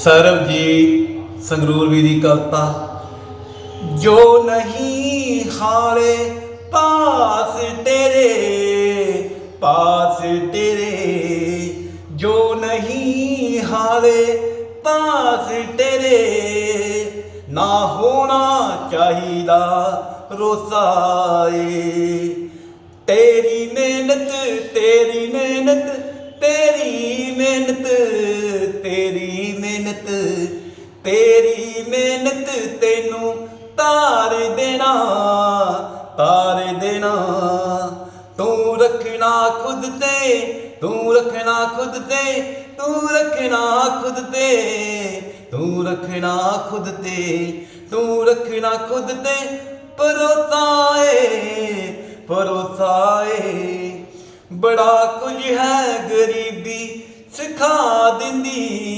ਸਰਬਜੀਤ ਸੰਗਰੂਰ ਵੀ ਦੀ ਕਵਿਤਾ, ਜੋ ਨਹੀਂ ਹਾਰੇ ਪਾਸ ਤੇਰੇ ਪਾਸ ਤੇਰੇ, ਜੋ ਨਹੀਂ ਹਾਲੇ ਪਾਸ ਤੇਰੇ, ਨਾ ਹੋਣਾ ਚਾਹੀਦਾ ਰੋਸਾਏ ਤੇਰੀ ਮਿਹਨਤ, ਤੇਰੀ ਮਿਹਨਤ, ਤੇਰੀ ਮਿਹਨਤ ਤੈਨੂੰ ਤਾਰ ਦੇਣਾ ਤਾਰ ਦੇਣਾ। ਤੂੰ ਰੱਖਣਾ ਖੁਦ ਤੇ, ਤੂੰ ਰੱਖਣਾ ਖੁਦ ਤੇ, ਤੂੰ ਰੱਖਣਾ ਖੁਦ ਤੇ, ਤੂੰ ਰੱਖਣਾ ਖੁਦ ਤੇ, ਤੂੰ ਰੱਖਣਾ ਖੁਦ ਤੇ ਪਰੋਸਾਏ ਪਰੋਸਾਏ ਬੜਾ ਕੁਝ ਹੈ ਗਰੀਬੀ ਸਿਖਾ ਦਿੰਦੀ।